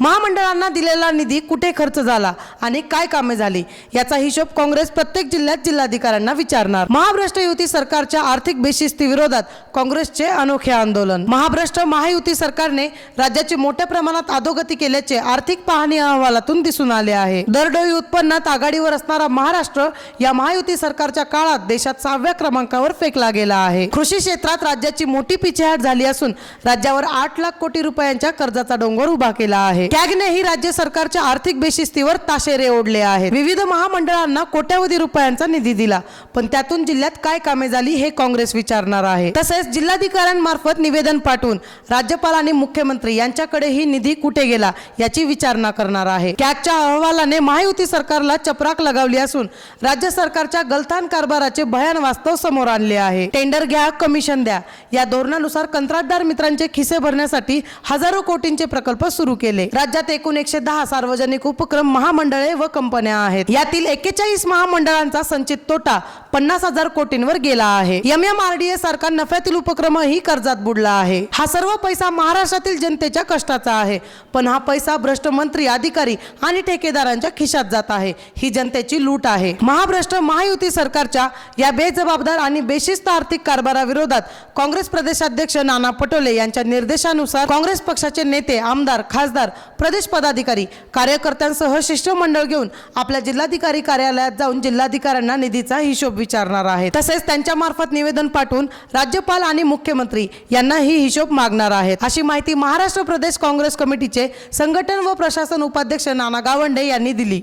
महामंडळांना दिलेला निधी कुठे खर्च झाला आणि काय कामे झाली याचा हिशोब काँग्रेस प्रत्येक जिल्ह्यात जिल्हाधिकाऱ्यांना विचारणार. महाभ्रष्ट युती सरकारच्या आर्थिक बेशिस्ती विरोधात काँग्रेसचे अनोखे आंदोलन. महाभ्रष्ट महायुती सरकारने राज्याची मोठ्या प्रमाणात अधोगती केल्याचे आर्थिक पाहणी अहवालातून दिसून आले आहे. दरडोई उत्पन्नात आघाडीवर असणारा महाराष्ट्र या महायुती सरकारच्या काळात देशात सहाव्या क्रमांकावर फेकला गेला आहे. कृषी क्षेत्रात राज्याची मोठी पिछेहाट झाली असून राज्यावर आठ लाख कोटी रुपयांच्या कर्जाचा डोंगर उभा केला आहे. कॅगनेही राज्य सरकारच्या आर्थिक बेशिस्तीवर ताशेरे ओढले आहेत. विविध महामंडळांना कोट्यावधी रुपयांचा निधी दिला. पण त्यातून जिल्ह्यात काय कामे झाली हे काँग्रेस विचारणार आहे. तसेच जिल्हाधिकाऱ्यांमार्फत निवेदन पाठवून राज्यपाल आणि मुख्यमंत्री यांच्याकडेही निधी कुठे गेला याची विचारणा करणार आहे. कॅगच्या अहवालाने महायुती सरकारला चपराक लगावली असून राज्य सरकारच्या गलथान कारभाराचे भयान वास्तव समोर आणले आहे. टेंडर घ्या कमिशन द्या. या धोरणानुसार कंत्राटदार मित्रांचे खिसे भरण्यासाठी हजारो कोटींचे प्रकल्प सुरू केले. राज्यात एकूण एकशे दहा सार्वजनिक उपक्रम महामंडळे व कंपन्या आहेत. यातील एक्केचाळीस महामंडळांचा संचित तोटा पन्नास हजार कोटींवर गेला आहे. M M R D A सारखा नफ्यातील उपक्रमही कर्जात बुडला आहे. हा सर्व पैसा महाराष्ट्रातील जनतेच्या कष्टाचा आहे. पण हा पैसा भ्रष्ट मंत्री अधिकारी आणि ठेकेदारांच्या खिशात जात आहे. ही जनतेची लूट आहे. महाभ्रष्ट महायुती सरकारच्या या बेजबाबदार आणि बेशिस्त आर्थिक कारभाराविरोधात काँग्रेस प्रदेशाध्यक्ष नाना पटोले यांच्या निर्देशानुसार काँग्रेस पक्षाचे नेते आमदार खासदार प्रदेश पदाधिकारी कार्यकर्त्यांसह शिष्टमंडळ घेऊन आपल्या जिल्हाधिकारी कार्यालयात जाऊन जिल्हाधिकाऱ्यांना निधीचा हिशोब विचारणार आहे तसेच त्यांच्यामार्फत निवेदन पाठवून राज्यपाल आणि मुख्यमंत्री यांना ही हिशोब मागणार आहेत. अशी माहिती महाराष्ट्र प्रदेश काँग्रेस कमिटीचे संघटन व प्रशासन उपाध्यक्ष नाना गावंडे यांनी दिली.